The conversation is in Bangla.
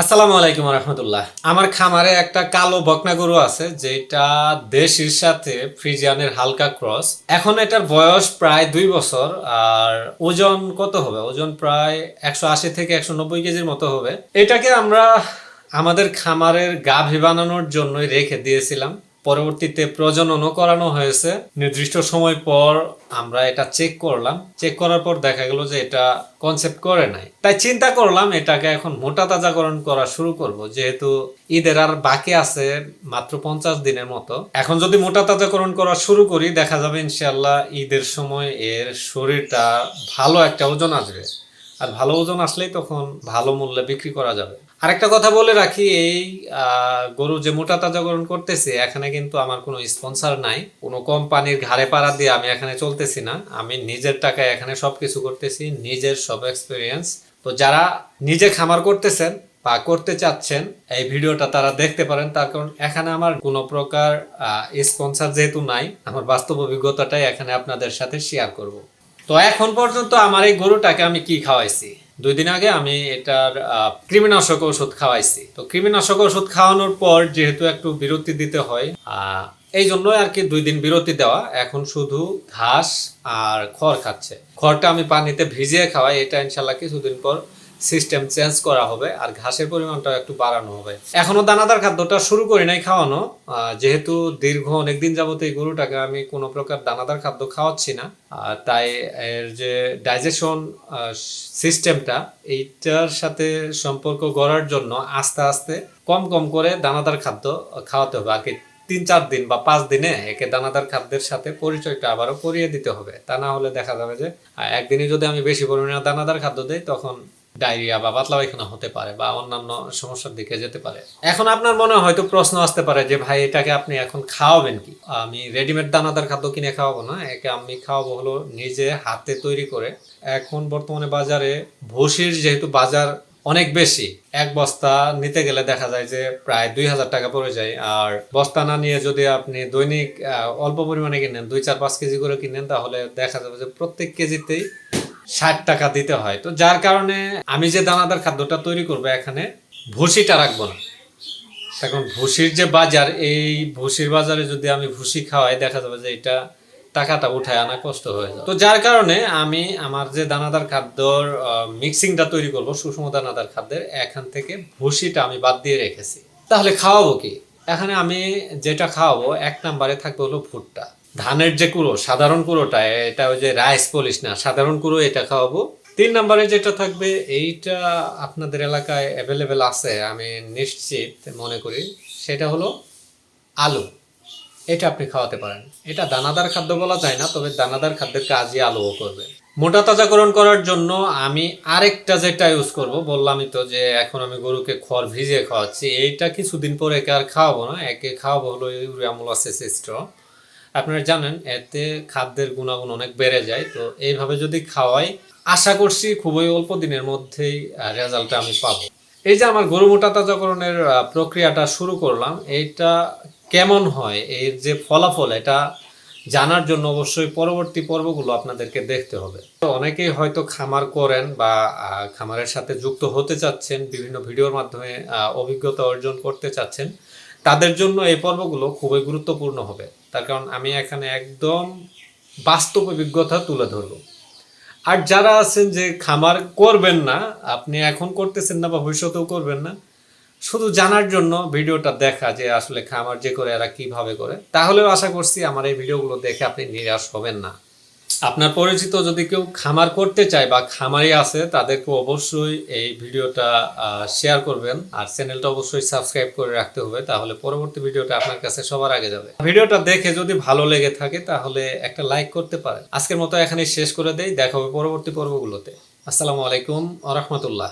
আসসালামু আলাইকুম রহমতুল্লাহ আমার খামারে একটা কালো বকনা গরু আছে, যেটা দেশির সাথে ফ্রিজিয়ানের হালকা ক্রস। এখন এটার বয়স প্রায় দুই বছর, আর ওজন কত হবে? ওজন প্রায় একশো আশি থেকে একশো নব্বই কেজির মতো হবে। এটাকে আমরা আমাদের খামারের গাভী বানানোর জন্যই রেখে দিয়েছিলাম। পরবর্তীতে প্রজননও করানো হয়েছে। নির্দিষ্ট সময় পর আমরা এটা চেক করলাম। চেক করার পর দেখা গেল যে এটা কনসেপ্ট করে নাই। তাই চিন্তা করলাম এটাকে এখন মোটা তাজাকরণ করা শুরু করব। যেহেতু ঈদের আর বাকি আছে মাত্র পঞ্চাশ দিনের মতো। এখন যদি মোটা তাজাকরণ করা শুরু করি, দেখা যাবে ইনশাল্লাহ ঈদের সময় এর শরীরটা ভালো একটা ওজন আসবে। আর ভালো ওজন আসলেই তখন ভালো মূল্যে বিক্রি করা যাবে। আরেকটা কথা বলে রাখি, এই গরু যে মোটা তাজাকরণ করতেছি, এখানে কিন্তু আমার কোনো স্পন্সর নাই। কোনো কোম্পানির ঘাড়ে পাড়া দিয়ে আমি এখানে চলতেছি না। আমি নিজের টাকায় এখানে সবকিছু করতেছি, নিজের সব এক্সপিরিয়েন্স তো যারা নিজে খামার করতেছেন বা করতে চাচ্ছেন, এই ভিডিওটা তারা দেখতে পারেন। তার কারণ এখানে আমার কোনো প্রকার স্পন্সর যেহেতু নাই, আমার বাস্তব অভিজ্ঞতাটাই এখানে আপনাদের সাথে শেয়ার করব। তো এখন পর্যন্ত আমার এই গরুটাকে আমি কি খাওয়াইছি? দুই দিন আগে আমি এটার কৃমিনাশক ওষুধ খাওয়াইছি। তো কৃমিনাশক ওষুধ খাওয়ানোর পর যেহেতু একটু বিরতি দিতে হয় এই জন্য আর কি দুই দিন বিরতি দেওয়া। এখন শুধু ঘাস আর খড় খাচ্ছে। খড়টা আমি পানিতে ভিজিয়ে খাওয়াই, এটা ইনশাল্লাহ কিছুদিন পর সিস্টেম চেঞ্জ করা হবে আর ঘাসের পরিমাণটা একটু বাড়ানো হবে। এখনও দানাদার খাদ্যটা শুরু করি নাই খাওয়ানো। যেহেতু দীর্ঘ অনেকদিন যাবত এই গরুটাকে আমি কোনো প্রকার দানাদার খাদ্য খাওয়াচ্ছি না তাই এর যে ডাইজেশন সিস্টেমটা এইটার সাথে সম্পর্ক গড়ার জন্য আস্তে আস্তে কম কম করে দানাদার খাদ্য খাওয়াতে হবে। আর কি তিন চার দিন বা পাঁচ দিনে একে দানাদার খাদ্যের সাথে পরিচয়টা আবারও করিয়ে দিতে হবে। তা না হলে দেখা যাবে যে একদিনে যদি আমি বেশি পরিমাণে দানাদার খাদ্য দিই, তখন ডায়রিয়া বা পাতলা পায়খানা হতে পারে বা অন্যান্য সমস্যার দিকে যেতে পারে। এখন আপনার মনে হয়তো প্রশ্ন আসতে পারে যে, ভাই, এটাকে আপনি এখন খাওয়াবেন কি? আমি রেডিমেড দানাদার খাদ্য কিনে খাওয়াবো না, একে আমি খাওয়াবো হলো নিজে হাতে তৈরি করে। এখন বর্তমানে বাজারে ভুসির যেহেতু বাজার অনেক বেশি, এক বস্তা নিতে গেলে দেখা যায় যে, প্রায় দুই হাজার টাকা পড়ে যায়। আর বস্তা না নিয়ে যদি আপনি দৈনিক অল্প পরিমাণে কিনেন, দুই চার পাঁচ কেজি করে কিনেন, তাহলে দেখা যাবে যে প্রত্যেক কেজিতেই ষাট টাকা দিতে হয়। তো যার কারণে আমি যে দানাদার খাদ্যটা তৈরি করব এখানে, ভুসিটা রাখব না। এখন ভুসির যে বাজার, এই ভুসির বাজারে যদি আমি ভুসি খাওয়াই, দেখা যাবে যে এটা টাকাটা উঠায় আনা কষ্ট হয়ে যায়। তো যার কারণে আমি আমার যে দানাদার খাদ্যর মিক্সিংটা তৈরি করব, সুষম দানাদার খাদ্যের, এখান থেকে ভুসিটা আমি বাদ দিয়ে রেখেছি। তাহলে খাওয়াবো কি? এখানে আমি যেটা খাওয়াবো, এক নাম্বারে থাকবে হলো ভুট্টা। ধানের যে কুড়ো, সাধারণ কুড়োটা, এটা ওই যে রাইস পলিশ না, সাধারণ কুড়ো এটা খাওয়াবো। তিন নম্বরে যেটা থাকবে, এইটা আপনাদের এলাকায় অ্যাভেলেবেল আছে, আমি নিশ্চিত মনে করি, সেটা হলো আলু। এটা আপনি খাওয়াতে পারেন। এটা দানাদার খাদ্য বলা যায় না, তবে দানাদার খাদ্যের কাজই আলুও করবে। মোটা তাজাকরণ করার জন্য আমি আরেকটা যেটা ইউজ করব, বললামই তো যে এখন আমি গরুকে খড় ভিজিয়ে খাওয়াচ্ছি, এইটা কিছুদিন পরে একে আর খাওয়াবো না, একে খাওয়াবো হলো ইউরিয়ামোলাসিস স্ট্র আপনারা জানেন, এতে খাদ্যের গুণাগুণ অনেক বেড়ে যায়। তো এইভাবে যদি খাওয়াই, আশা করছি খুবই অল্প দিনের মধ্যেই রেজাল্টটা আমি পাবো। এই যে আমার গরু মোটা তাজাকরণের প্রক্রিয়াটা শুরু করলাম, এইটা কেমন হয়? এর যে ফলাফল, এটা জানার জন্য অবশ্যই পরবর্তী পর্বগুলো আপনাদেরকে দেখতে হবে। তো অনেকেই হয়তো খামার করেন বা খামারের সাথে যুক্ত হতে চাচ্ছেন, বিভিন্ন ভিডিওর মাধ্যমে অভিজ্ঞতা অর্জন করতে চাচ্ছেন। তাদের জন্য এই পর্বগুলো খুবই গুরুত্বপূর্ণ হবে। তার কারণ আমি এখানে একদম বাস্তব অভিজ্ঞতা তুলে ধরবো। আর যারা আছেন যে খামার করবেন না, আপনি এখন করতেছেন না বা ভবিষ্যতেও করবেন না, শুধু জানার জন্য ভিডিওটা দেখা যে আসলে খামার যে করে, এরা কীভাবে করে, তাহলেও আশা করছি আমার এই ভিডিওগুলো দেখে আপনি নিরাশ হবেন না। আপনার পরিচিত যদি কেউ খামার করতে চায় বা খামারি আছে, তাদেরকে অবশ্যই এই ভিডিওটা শেয়ার করবেন। আর চ্যানেলটা অবশ্যই সাবস্ক্রাইব করে রাখতে হবে, তাহলে পরবর্তী ভিডিওটা আপনার কাছে সবার আগে যাবে। ভিডিওটা দেখে যদি ভালো লেগে থাকে, তাহলে একটা লাইক করতে পারেন। আজকের মতো এখানে শেষ করে দেই, দেখা হবে পরবর্তী পর্বগুলোতে। আসসালামু আলাইকুম আ রহমতুল্লাহ।